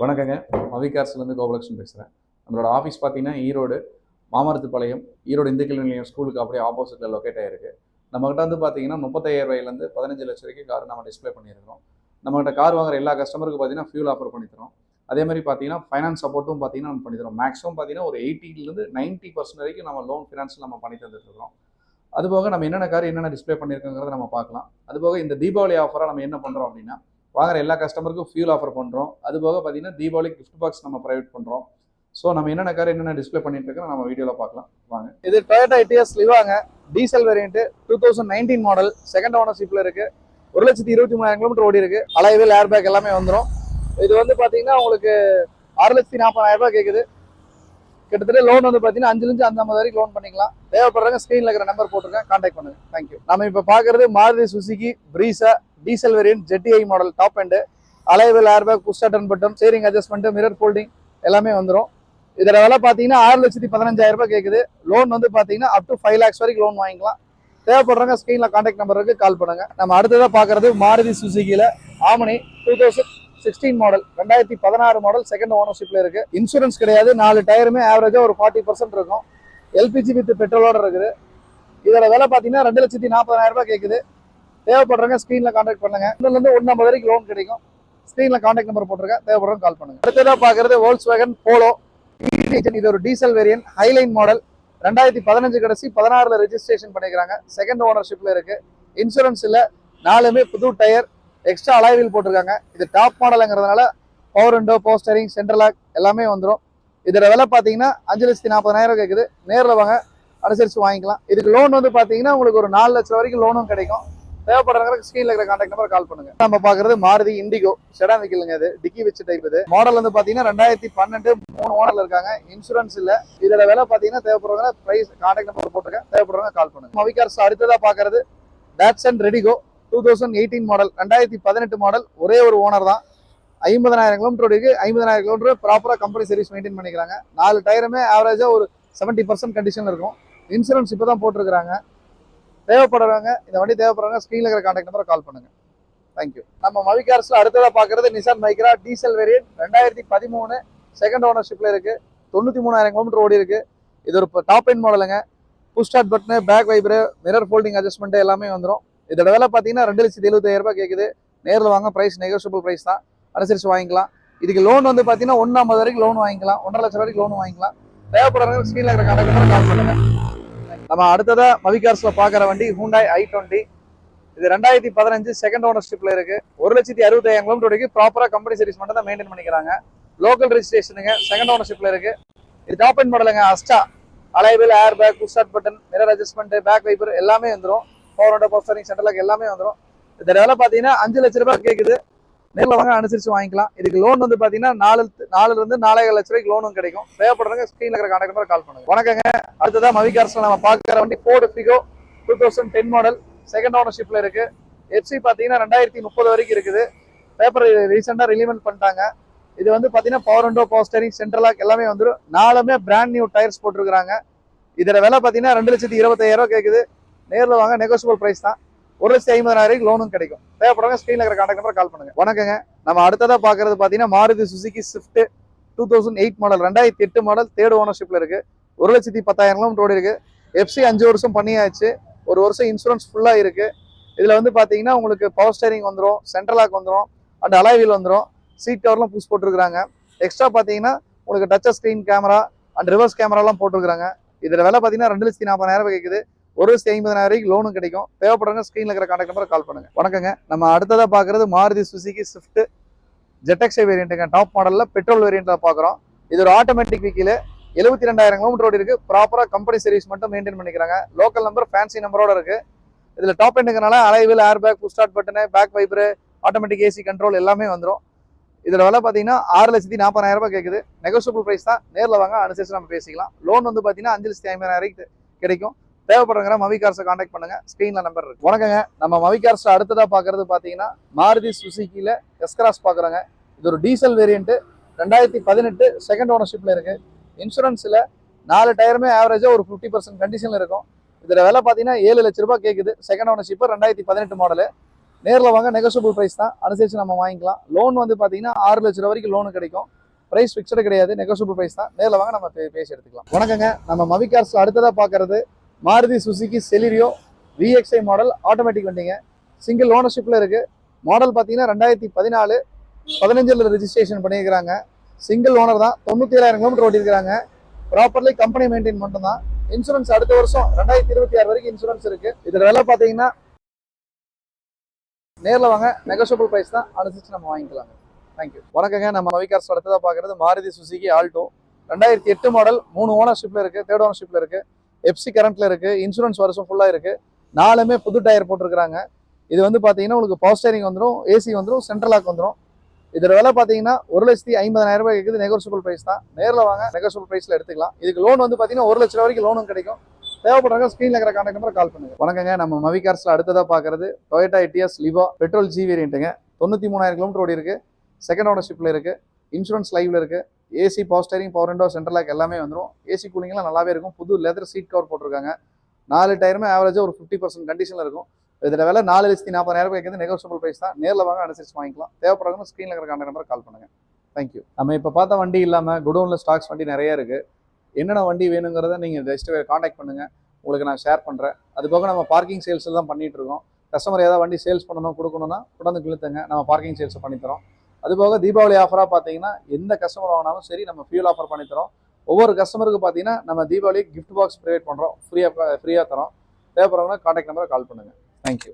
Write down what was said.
வணக்கங்க. மவிகார்ஸ்லேருந்து கோபலட்சுமி பேசுகிறேன் நம்மளோட ஆஃபீஸ் பார்த்தீங்கன்னா ஈரோடு மாமரத்துப்பாளையம் ஈரோடு இந்து கல்வி நிலையம் ஸ்கூலுக்கு அப்படியே ஆப்போசிட்டில் லொக்கேட் ஆகிருக்கு நம்மகிட்ட வந்து பார்த்தீங்கன்னா முப்பத்தாயிரம் ரூபாயிலேருந்து பதினஞ்சு லட்சம் வரைக்கும் கார் நம்ம டிஸ்ப்ளே பண்ணியிருக்கிறோம். நம்மகிட்ட கார் வாங்குற எல்லா கஸ்டமருக்கு பார்த்தீங்கன்னா ஃபியூல் ஆஃபர் பண்ணித்தரோம் அதே மாதிரி பார்த்தீங்கன்னா ஃபைனான்ஸ் சப்போர்ட்டும் பார்த்தீங்கன்னா நம்ம பண்ணித்தரோம் மேக்ஸிமம் பார்த்தீங்கன்னா ஒரு எயிட்டிலேருந்து நைன்ட்டி பர்சன்ட் வரைக்கும் நம்ம லோன் ஃபினான்ஸ் நம்ம பண்ணி தந்துட்டுருக்கோம் அதுபோக நம்ம என்னென்ன கார் என்னென்ன டிஸ்ப்ளே பண்ணியிருக்கோங்கிறத நம்ம பார்க்கலாம். அதுபோக இந்த தீபாவளி ஆஃபராக நம்ம என்ன பண்ணுறோம் அப்படின்னா வாங்குற எல்லா கஸ்டமருக்கும் ஃபியூல் ஆஃபர் பண்ணுறோம் அது போக பார்த்தீங்கன்னா தீபாவளி கிஃப்ட் பாக்ஸ் நம்ம ப்ரைவேட் பண்ணுறோம் ஸோ நம்ம என்னென்ன கார் என்னென்ன டிஸ்ப்ளே பண்ணிட்டு இருக்கோம் நம்ம வீடியோவில் பார்க்கலாம். வாங்க. இது Toyota Etios லிவாங்க diesel variant two thousand nineteen model second ஓனர்ஷிப்பில் இருக்கு. ஒரு லட்சத்தி இருபத்தி மூணாயிரம் கிலோமீட்டர் ஓடி இருக்கு. அலைவில் ஏர் பேக் எல்லாமே வந்துடும் இது வந்து பார்த்தீங்கன்னா உங்களுக்கு ஆறு லட்சத்தி நாற்பதாயிரம் ரூபாய் கேட்குது கிட்டத்தட்ட லோன் வந்து பார்த்தீங்கன்னா அஞ்சுலஞ்சு அந்த ஐம்பது வரைக்கும் லோன் பண்ணிக்கலாம். தேவைப்படுறவங்க ஸ்க்ரீனில் இருக்கிற நம்பர் போட்டிருக்கேன். கான்டாக்ட் பண்ணுங்க. தேங்க்யூ நம்ம இப்போ பார்க்குறது Maruti Suzuki Brezza diesel variant ZDi model top end alloy wheel airbag back பட்டம் சேரிங் அட்ஜஸ்ட்மெண்ட்டு மிரர் ஃபோல்டிங் எல்லாமே வந்துடும் இதில் விலை பார்த்தீங்கன்னா ஆறு லட்சத்தி பதினஞ்சாயிரம் ரூபாய் கேட்குது லோன் வந்து பார்த்தீங்கன்னா அப் டு ஃபைவ் லேக்ஸ் வரைக்கும் லோன் வாங்கிக்கலாம். தேவைப்படுறவங்க ஸ்க்ரீனில் காண்டாக்ட் நம்பருக்கு கால் பண்ணுங்க. நம்ம அடுத்ததாக பார்க்குறது Maruti சுசுகியில் Omni two thousand sixteen model ரெண்டாயிரத்தி பதினாறு மாடல் செகண்ட் ஓனர்ஷிப்பில் இருக்குது இன்சூரன்ஸ் கிடையாது நாலு டயருமே ஆவரேஜாக ஒரு ஃபார்ட்டி பர்சன்ட் இருக்கும். எல்பிஜி வித் பெட்ரோலோட இருக்குது. இதோட விலை பார்த்தீங்கன்னா ரெண்டு லட்சத்தி நாற்பதாயிரம் ரூபாய் கேட்குது தேவைப்படுறவங்க ஸ்க்ரீனில் காண்டாக்ட் பண்ணுங்கள் இதுலேருந்து ஒன்று ஐம்பது வரைக்கும் லோன் கிடைக்கும். ஸ்க்ரீனில் காண்டாக்ட் நம்பர் போட்டிருக்கேன் தேவைப்படுறவங்க கால் பண்ணுங்க. அடுத்ததாக பார்க்குறது வோல்ஸ் வேகன் போலோ இது ஒரு டீசல் வேரியன்ட் ஹைலைன் மாடல் ரெண்டாயிரத்தி பதினஞ்சு கடைசி பதினாறுல ரெஜிஸ்ட்ரேஷன் பண்ணிக்கிறாங்க செகண்ட் ஓனர்ஷிப்ல இருக்கு. இன்சூரன்ஸ் இல்லை. நாலுமே புது டயர் எக்ஸ்ட்ரா அலாய்வில் போட்டிருக்காங்க. இது டாப் மாடலுங்கிறதுனால பவர் விண்டோ பவர் ஸ்டரிங் எல்லாமே வந்துடும் இதோட விலை பார்த்தீங்கன்னா அஞ்சு லட்சத்தி நாற்பதாயிரம் கேட்குது நேரில் வாங்க. அனுசரித்து வாங்கிக்கலாம். இதுக்கு லோன் வந்து பார்த்தீங்கன்னா உங்களுக்கு ஒரு நாலு லட்சம் வரைக்கும் லோனும் கிடைக்கும். தேவைப்படுறவங்க ஸ்க்ரீனில் இருக்கிற காண்டாக்ட் நம்பர் கால் பண்ணுங்க. நம்ம பாக்குறது மாருதி இண்டிகோ செடான் வெஹிக்கிள்ங்க இது. டிக்கி வச்ச டைப் இது. மாடல் வந்து பாத்தீங்கன்னா ரெண்டாயிரத்தி பன்னெண்டு மூணு ஓனரில் இருக்காங்க. இன்சூரன்ஸ் இல்ல. இதோட விலை பாத்தீங்கன்னா தேவைப்படுறவங்க பிரைஸ் காண்டாக்ட் நம்பர் போட்டுருக்கேன். தேவைப்படுறவங்க கால் பண்ணுங்க. மவிகார்ஸ் அடுத்ததா பாக்குறது and redigo two thousand eighteen model ரெண்டாயிரத்தி பதினெட்டு மாடல் ஒரே ஒரு ஓனர் தான். ஐம்பதனாயிரம் கிலோமீட்டர் இருக்கு ஐம்பதனாயிரம் கிலோமீட்டர் ப்ராப்பராக கம்பெனி சர்வீஸ் மெயின்டைன் பண்ணிக்கிறாங்க. நாலு டயருமே ஆவரேஜாக ஒரு செவன்ட்டி பர்சன்ட் கண்டிஷன் இருக்கும். இன்சூரன்ஸ் இப்போ தான் போட்டிருக்கிறாங்க. தேவைப்படுறவங்க இந்த வண்டி தேவைப்படுறவங்க ஸ்க்ரீனில் இருக்கிற கான்டாக்ட் நம்பரை கால் பண்ணுங்க. தேங்க்யூ நம்ம மவிகார்ஸில் அடுத்ததாக பார்க்குறது நிசான் மைக்ரா டீசல் வேரியன்ட் ரெண்டாயிரத்தி பதிமூணு செகண்ட் ஓனர்ஷிப்பில் இருக்குது தொண்ணூற்றி மூணாயிரம் கிலோமீட்டர் ஓடி இருக்குது இது ஒரு டாப் எண்ட் மாடலுங்க push start button back wiper mirror folding adjustment எல்லாமே வந்துடும் இதோட வேலை பார்த்தீங்கன்னா ரெண்டு லட்சத்தி எழுபத்தாயிரம் கேட்குது நேரில் வாங்க ப்ரைஸ் நெகோஷியபிள் ப்ரைஸ் தான். அனுசரிச்சு வாங்கிக்கலாம். இதுக்கு லோன் வந்து பார்த்தீங்கன்னா ஒன்றாம் வரைக்கும் லோன் வாங்கிக்கலாம். ஒன்றரை லட்சம் வரைக்கும் லோன் வாங்கிக்கலாம். தேவைப்படுறவங்க ஸ்க்ரீனில் இருக்கிற கான்டாக்ட் நம்பர் கால் பண்ணுங்க. நம்ம அடுத்ததாக மவிகார்ஸ்ல பாக்குற வண்டி ஹூண்டாய் ஐ டுவெண்ட்டி இது ரெண்டாயிரத்தி பதினஞ்சு செகண்ட் ஓனர்ஷிப்ல இருக்கு. ஒரு லட்சத்தி அறுபத்தாயிரம் கிலோமீட்டர் வரைக்கும் ப்ராப்பரா கம்பெனி சர்வீஸ் மட்டும் தான் மெயின்டைன் பண்ணிக்கிறாங்க. லோக்கல் ரெஜிஸ்ட்ரேஷனுங்க செகண்ட் ஓனர்ஷிப்ல இருக்கு. இது டாப் அண்ட் மாடலுங்க அஸ்டா அலைபிள் air bag குஸ்டார்ட் button mirror adjustment back wiper எல்லாமே வந்துடும் பவர் ஹண்ட்ரட் பவர் சென்டர்லாக் எல்லாமே வந்துடும் இந்த விலை பார்த்தீங்கன்னா அஞ்சு லட்ச ரூபாய் கேட்குது நேரில் வாங்க அனுசரித்து வாங்கிக்கலாம். இதுக்கு லோன் வந்து பார்த்தீங்கன்னா நாலு நாலுலேருந்து இருந்து லட்ச ரூபாய்க்கு லோனும் கிடைக்கும். தேவைப்படுறவங்க ஸ்க்ரீனில் இருக்கிற கான்டாக்ட் நம்பர் கால் பண்ணுங்க. வணக்கங்க. அடுத்ததான் மவிகார்ஸ்ல நம்ம பார்க்குற வண்டி Ford Figo two thousand ten model second ஓனர்ஷிப்பில் இருக்குது எஃப்சி பார்த்தீங்கன்னா ரெண்டாயிரத்தி முப்பது வரைக்கும் இருக்குது. பேப்பர் ரீசெண்டாக ரிலீமெண்ட் பண்ணிட்டாங்க. இது வந்து பார்த்தீங்கன்னா power window power steering central lock எல்லாமே வந்துடும் நாலுமே பிராண்ட் நியூ டயர்ஸ் போட்டிருக்கிறாங்க. இதோட விலை பார்த்தீங்கன்னா ரெண்டு லட்சத்தி இருபத்தாயிரம் ரூபா கேட்குது நேரில் வாங்க நெகோசியபிள் ப்ரைஸ் தான். ஒரு லட்சத்தி ஐம்பதாயிரம் லோனும் கிடைக்கும். தேவைப்படுறவங்க ஸ்க்ரீனில் இருக்கிற கான்டாக்ட் நம்பர் கால் பண்ணுங்க. வணக்கங்க. நம்ம அடுத்ததாக பார்க்கறது பார்த்தீங்கன்னா Maruti Suzuki Swift two thousand eight model ரெண்டாயிரத்தி எட்டு மாடல் தேர்ட் ஓனர்ஷிப்ல இருக்கு. ஒரு லட்சத்தி பத்தாயிரம் கிலோமீட்டர் ஓடி இருக்கு. எஃப்சி அஞ்சு வருஷம் பண்ணியாச்சு. ஒரு வருஷம் இன்சூரன்ஸ் ஃபுல்லாக இருக்கு. இதில் வந்து பார்த்தீங்கன்னா உங்களுக்கு பவர் ஸ்டேரிங் வந்துடும் சென்ட்ரலாக் வந்துடும் அண்ட் அலைவில் வந்துடும் சீட் கவர்லாம் புஷ் போட்டிருக்காங்க எக்ஸ்ட்ரா பார்த்தீங்கன்னா உங்களுக்கு touch screen camera and reverse கேமராலாம் போட்டிருக்காங்க இதில் விலை பார்த்தீங்கன்னா ரெண்டு லட்சத்தி நாற்பதாயிரம் கேட்குது ஒரு லட்சத்தி ஐம்பதாயிரம் வரைக்கும் லோனும் கிடைக்கும். தேவைப்படுறவங்க ஸ்க்ரீனில் இருக்கிற கான்டாக்ட் நம்பர் கால் பண்ணுங்கள் வணக்கங்க. நம்ம அடுத்ததாக பார்க்குறது மாருதி சுசுகி ஸ்விஃப்ட் ஜெட்டக்ஸை வேரியண்ட்டுங்க டாப் மாடலில் பெட்ரோல் வேரியண்ட்டில் பார்க்குறோம். இது ஒரு ஆட்டோமேட்டிக் வெஹிக்கிள் எழுபத்தி ரெண்டாயிரம் கிலோமீட்டர் ஓடி இருக்குது ப்ராப்பராக கம்பெனி சர்வீஸ் மட்டும் மெயின்டைன் பண்ணிக்கிறாங்க. லோக்கல் நம்பர் ஃபேன்சி நம்பரோட இருக்குது இதில் top எண்டுங்கனால alloy wheel air bag push start button back wiper automatic AC control எல்லாமே வந்துடும் இதோட விலை பார்த்தீங்கன்னா ஆறு லட்சத்தி நாற்பதாயிரம் ரூபாய் கேட்குது நெகோசியபிள் ப்ரைஸ் தான். நேரில் வாங்க. அனுசரிச்சு நம்ம பேசிக்கலாம். லோன் வந்து பார்த்தீங்கன்னா அஞ்சு லட்சத்தி ஐம்பதாயிரம் வரைக்கும் கிடைக்கும். தேவைப்படுறவங்க மவிகார்ஸை காண்டாக்ட் பண்ணுங்க. ஸ்க்ரீன்ல நம்பர் இருக்கு. வணக்கங்க. நம்ம மவிகார்ஸ் அடுத்ததா பாக்குறது பாத்தீங்கன்னா மாருதி சுசுக்கில எஸ்கிராஸ் பார்க்குறோங்க. இது ஒரு டீசல் வேரியன்ட் ரெண்டாயிரத்தி பதினெட்டு செகண்ட் ஓனர்ஷிப்ல இருக்கு. இன்சூரன்ஸ்ல நாலு டயருமே ஆவரேஜா ஒரு ஃபிஃப்டி பர்சன்ட் கண்டிஷன்ல இருக்கும். இதுல விலை பாத்தீங்கன்னா ஏழு லட்ச ரூபாய் கேக்குது. செகண்ட் ஓனர்ஷிப் ரெண்டாயிரத்தி பதினெட்டு மாடலு நேரில் வாங்க நெகோசியபிள் ப்ரைஸ் தான். அனுசரித்து நம்ம வாங்கிக்கலாம். லோன் வந்து பார்த்தீங்கன்னா ஆறு லட்ச ரூபா வரைக்கும் லோனு கிடைக்கும். ப்ரைஸ் ஃபிக்ஸடு கிடையாது. நெகோசியபிள் ப்ரைஸ் தான். நேரில் வாங்க நம்ம பே- பேசி எடுத்துக்கலாம். வணக்கங்க. நம்ம மவி கார்ஸில் அடுத்ததாக பார்க்கறது Maruti Suzuki Celerio VXi model automatic வண்டிங்க. சிங்கிள் ஓனர்ஷிப்பில் இருக்குது மாடல் பார்த்தீங்கன்னா ரெண்டாயிரத்தி பதினாலு பதினஞ்சில் ரிஜிஸ்ட்ரேஷன் பண்ணியிருக்கிறாங்க. சிங்கிள் ஓனர் தான். தொண்ணூற்றி ஏழாயிரம் கிலோமீட்டர் ஓட்டியிருக்கிறாங்க. ப்ராப்பர்லி கம்பெனி மெயின்டைன் மட்டும் தான் இன்சூரன்ஸ் அடுத்த வருஷம் ரெண்டாயிரத்தி இருபத்தி ஆறு வரைக்கும் இன்சூரன்ஸ் இருக்குது இதில் விலை பார்த்தீங்கன்னா நேரில் வாங்க. நெகோஷியபிள் ப்ரைஸ் தான். அனுசரித்து நம்ம வாங்கிக்கலாங்க. தேங்க்யூ வணக்கங்க. நம்ம மவிகார்ஸ் அடுத்ததாக பார்க்குறது மாருதி சுசுகி ஆல்டோ ரெண்டாயிரத்தி எட்டு மாடல் மூணு ஓனர்ஷிப்பில் இருக்குது தேர்ட் ஓனர்ஷிப்பில் இருக்குது எஃப்சி கரண்ட்ல இருக்குது இன்சூரன்ஸ் வருஷம் ஃபுல்லாக இருக்குது நாலுமே புது டயர் போட்டிருக்கிறாங்க. இது வந்து பார்த்தீங்கன்னா உங்களுக்கு பவர் ஸ்டேரிங் வந்துடும் ஏசி வந்துடும் சென்ட்ரலாக் வந்துடும் இதோட விலை பார்த்தீங்கன்னா ஒரு லட்சத்தி ஐம்பதாயிரம் ரூபாய் இருக்குது நெகோசியபிள் ப்ரைஸ் தான். நேரில் வாங்க நெகோசியபிள் ப்ரைஸில் எடுத்துக்கலாம். இதுக்கு லோன் வந்து பார்த்தீங்கன்னா ஒரு லட்ச ரூபா வரைக்கும் லோனும் கிடைக்கும். தேவைப்படுறவங்க ஸ்க்ரீனில் இருக்கிற கான்டாக்ட் நம்பர் கால் பண்ணுங்க. வணக்கங்க நம்ம மவி கார்ஸில் அடுத்ததாக பார்க்குறது Toyota Etios Liva petrol G வேரியண்ட்டுங்க தொண்ணூற்றி மூணாயிரம் கிலோமீட்டர் ஓடி இருக்குது செகண்ட் ஓனர்ஷிப்பில் இருக்குது இன்சூரன்ஸ் லைவில் இருக்குது AC power steering power window center lock எல்லாமே வந்துடும் ஏசி கூலிங்லாம் நல்லாவே இருக்கும். புது லெதர் சீட் கவர் போட்டிருக்காங்க. நாலு டயருமே ஆவரேஜாக ஒரு ஃபிஃப்டி பர்சன்ட் கண்டிஷனில் இருக்கும். இதில் வேலை நாலு லட்சத்தி நாற்பதாயிரம் ரூபாய்க்கு நெகோசியபிள் ப்ரைஸ் தான். நேரில் வாங்க அனுசரிச்சு வாங்கிக்கலாம். தேவைப்படுறவங்க ஸ்க்ரீனில் இருக்கிற கான்டாக்ட் நம்பர் கால் பண்ணுங்க. தேங்க்யூ நம்ம இப்போ பார்த்த வண்டி இல்லாமல் குடோனில் ஸ்டாக்ஸ் வண்டி நிறைய இருக்குது என்னென்ன வண்டி வேணுங்கிறத நீங்கள் ஜஸ்ட் காண்டாக்ட் பண்ணுங்கள் உங்களுக்கு நான் ஷேர் பண்ணுறேன் அது போக நம்ம பார்க்கிங் சேல்ஸ் தான் பண்ணிகிட்ருக்கோம் இருக்கோம். கஸ்டமர் ஏதாவது வண்டி சேல்ஸ் பண்ணணும் கொடுக்கணும்னா உடனே கிழுத்துங்க. நம்ம பார்க்கிங் சேல்ஸை பண்ணித்தரோம் அது போக தீபாவளி ஆஃபராக பார்த்தீங்கன்னா எந்த கஸ்டமர் வாங்கினாலும் சரி நம்ம ஃபியூல் ஆஃபர் பண்ணித்தரோம் ஒவ்வொரு கஸ்டமருக்கு பார்த்தீங்கன்னா நம்ம தீபாவளி கிஃப்ட் பாக்ஸ் ப்ரொவைட் பண்ணுறோம் ஃப்ரீயாக ஃப்ரீயாக தரோம். தேவைப்படுறவங்க காண்டாக்ட் நம்பரை கால் பண்ணுங்கள் தேங்க்யூ